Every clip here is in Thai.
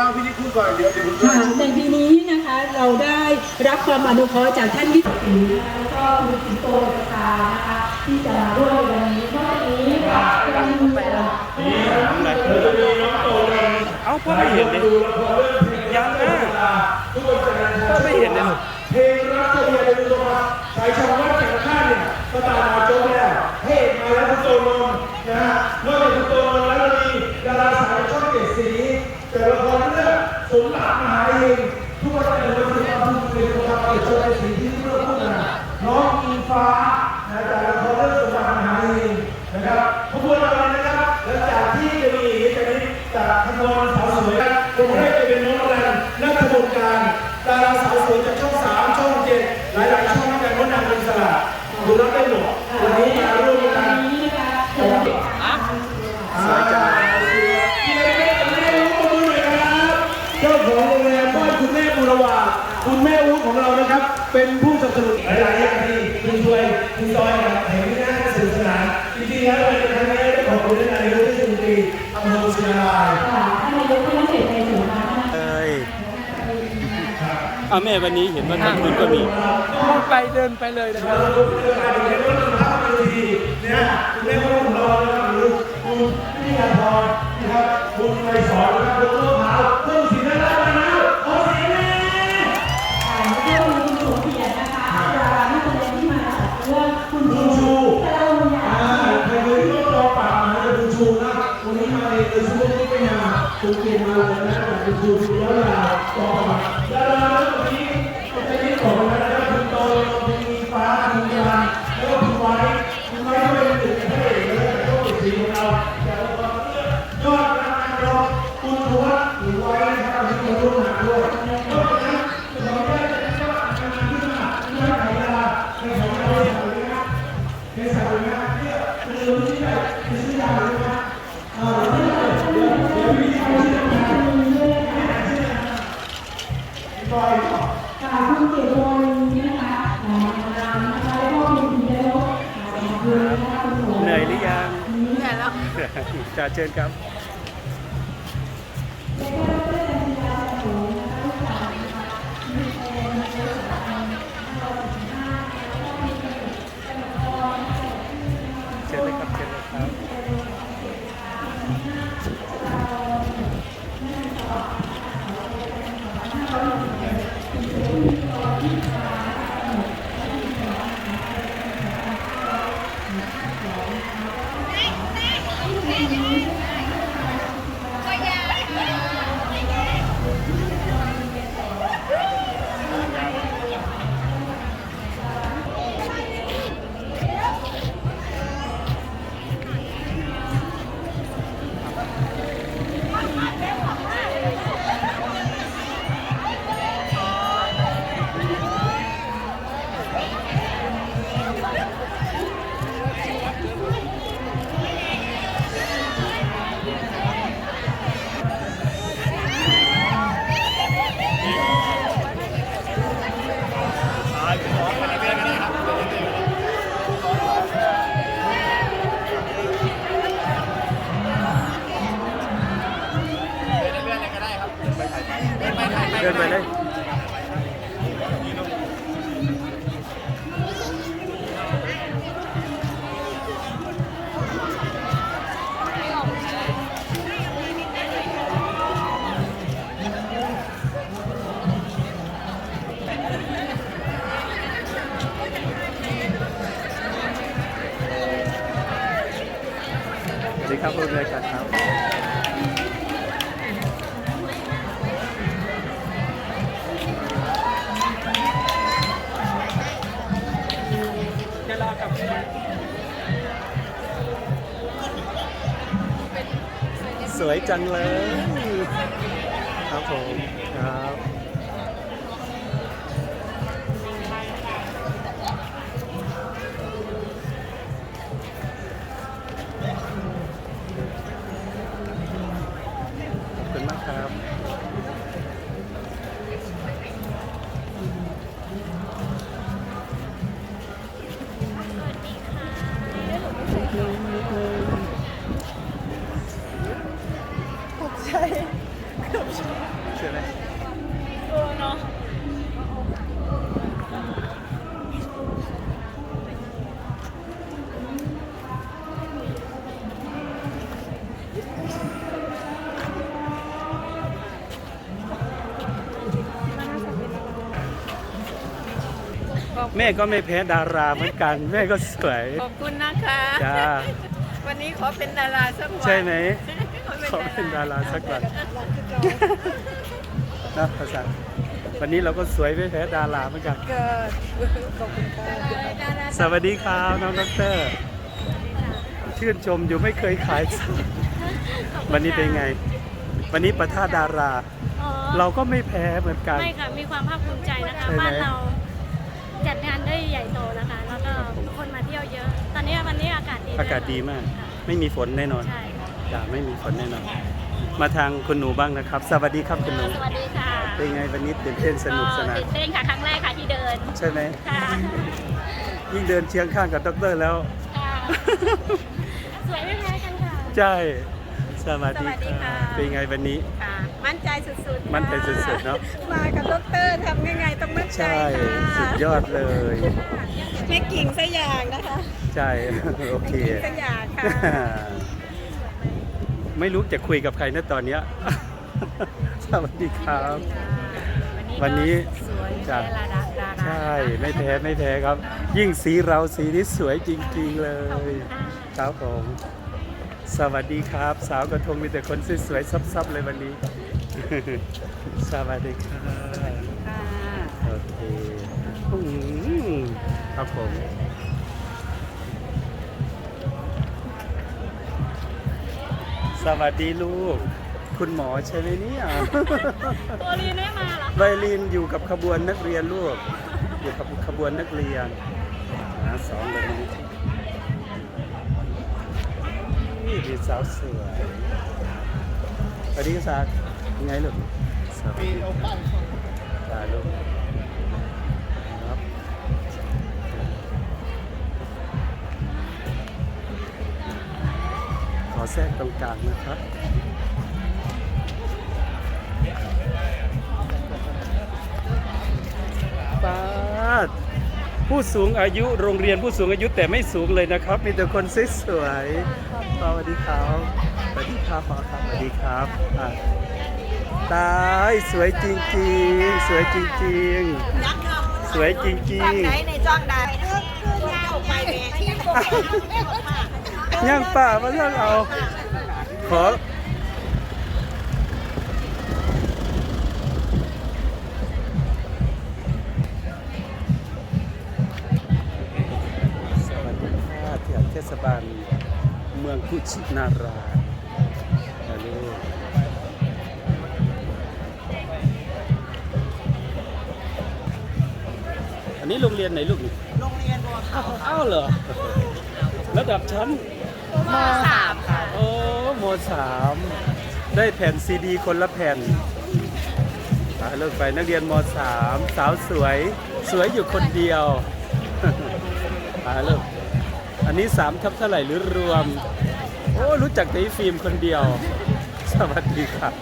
ว่างพี่นิดพูดก่อนเดี๋ยวเดี๋ยวผมช่วยค่ะในปีนี้นะคะเราได้รับความอนุเคราะห์จากท่านวิสัยแล้วก็มีสิงโตสภานะคะที่จะมาร่วมในวันนี้นอกจากนี้ค่ะยังมีเอ่อเอ้าพ่อไม่เห็นเลยยังนะพ่อไม่เห็นเลยเพลงรักเธอเดียวเลยทุกคนสายชาววัดจักรข้า สวยผมให้ไปเป็นน้องรันนักขบวนการดาราสาวสวยจากช่องสามช่องเจ็ดหลายๆช่องในการมดนำเป็นสลัดดูแล้วได้หมดวันนี้มาร่วมกันนี้คะจะได้สวยจังมีอะไรไหมคุณแม่รบมือหน่อยครับเจ้าของโรงแรมบ้านคุณแม่บุรวาคุณแม่อู๋ของเรานะครับ เป็นผู้สนับสนุนหลายๆอย่างที่คุณช่วยคุณซอยกับเห็นที่น่าสนุกสนานจริงๆแล้วเป็นครั้งแรกได้ขอบคุณท่านนายกเทศมนตรีอำเภอเชียงราย ค่ะท่านนายกท่านเสด็จในถึงมาท่านเอ้ยเอาแม่วันนี้เห็นว่าทางนู้นก็มีพูดไปเดินไปเลยนะครับเราดูเรื่องการเรียนรู้สภาพดีเนี่ยคุณแม่ของเรานะครับหรือคุณพิยาพรนะครับคุณไกรสอนนะครับ เชิญครับ เดินไปเลยสวัสดีครับผู้รายการครับ สวยจังเลย ครับผม ครับ แม่ก็ไม่แพ้ดาราเหมือนกัน แม่ก็สวยขอบคุณนะคะ จ้า วันนี้ขอเป็นดาราสักวันใช่ไหม ขอเป็นดาราขอเป็นดาราสักวันนะภาษาวันนี้เราก็สวยไม่แพ้ดาราเหมือนกันเกิดขอบคุณค่ะสวัสดีครับน้องดอกเตอรชื่นชมอยู่ไม่เคยขายสักวันนี้เป็นไง วันนี้ประท่าดาราอ๋อเราก็ไม่แพ้เหมือนกัน ไม่ค่ะ มีความภาคภูมิใจนะคะใช่ไหมบ้านเรา จัดงานได้ใหญ่โตนะคะ แล้วก็คนมาเที่ยวเยอะ ตอนนี้วันนี้อากาศดีวยอากาศดีมากค่ะไม่มีฝนแน่นอนใช่ค่ะจ้าไม่มีฝนแน่นอน มาทางคุณหนูบ้างนะครับ สวัสดีครับคุณหนู สวัสดีค่ะเป็นไงวันนี้ตื่นเต้นสนุกสนานตื่นเต้นค่ะครั้งแรกค่ะที่เดิน ใช่ไหมค่ะยิ่งเดินเชียงข้างกับดอกเตอรแล้วค่ะสวยไม่แพ้กันค่ะ ใช่ สวัสดีสวัสดีค่ะค่ะ เป็นไงวันนี้ค่ะมั่นใจสุดๆค่ะมั่นใจสุดๆเนอะมากับดรทำยังไงต้องมั่น ใจใช่ค่ะสุดยอดเลยแม่กิ่งสยางนะคะใช่โอเคสยางค่ะไม่รู้จะคุยกับใครนะตอนเนี้ยสวัสดีครับ วันนี้สวยจ้ะแม่ดาราดาราใช่ไม่แพ้ไม่แพ้ครับ ยิ่งสีเราสีนี้สวยจริง ๆ เลยครับผมสวัสดีครับ สาวกระทงมีแต่คนสวยๆซับๆเลยวันนี้ สวัสดีครับ ครับผมสวัสดีลูก คุณหมอใช่ไหมเนี่ยตัวรีนไม่มาเหรอไวลินอยู่กับขบวนนักเรียนลูก อยู่กับขบวนนักเรียนนะสองเลยนี่ดีสาวสวยสวัสดีครับศักดิ์ยังไงลูกสวัสดีจ้าลูก อแทรกตรงกลางนะครับปาดผู้สูงอายุโรงเรียนผู้สูงอายุแต่ไม่สูงเลยนะครับ มีแต่คนสวยๆสวัสดีครับสวัสดีครับพ่อครับสวัสดีครับอะตายสวยจริงๆ สวยจริงๆ สวยจริจ้องงไหนในจ้องใดออกไปแม่ที่ๆ ย่างป่ามาเรื่องเอา ขอสวัสดีค่ะที่เทศบาลเมืองกุชินาราฮัลโหลอันนี้โรงเรียนไหนลูกนี่โรงเรียนบัวขาวอ้าวเหรอ ระดับชั้น มสามค่ะ โอ้มสามได้แผ่นซีดีคนละแผ่นอ่าเลิกไปนักเรียนมสามสาวสวย สวยอยู่คนเดียว อ่าเลิกอันนี้สามทับเท่าไหร่หรือรวม โอ้รู้จักแต่อีฟิล์มคนเดียว สวัสดีครับ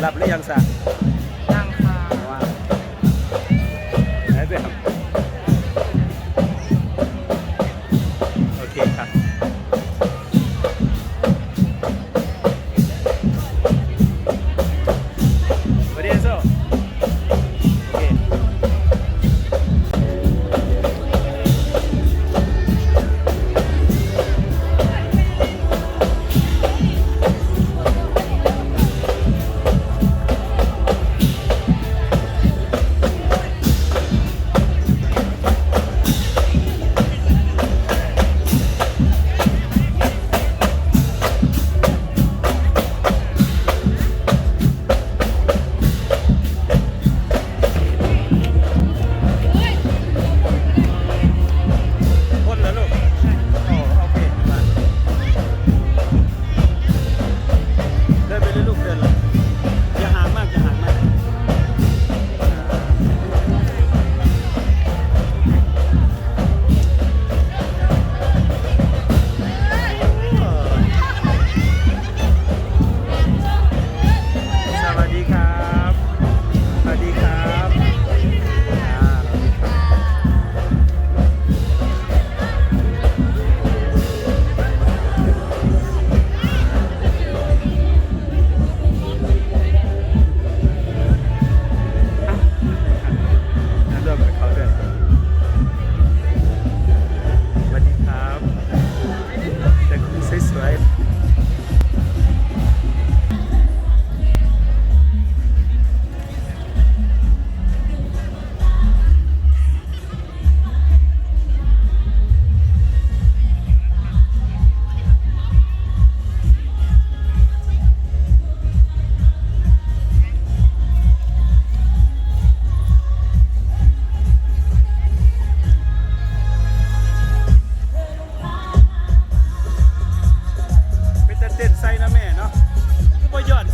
หลับหรือยังสะ นะครับ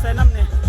ใส่น้ำเนี่ย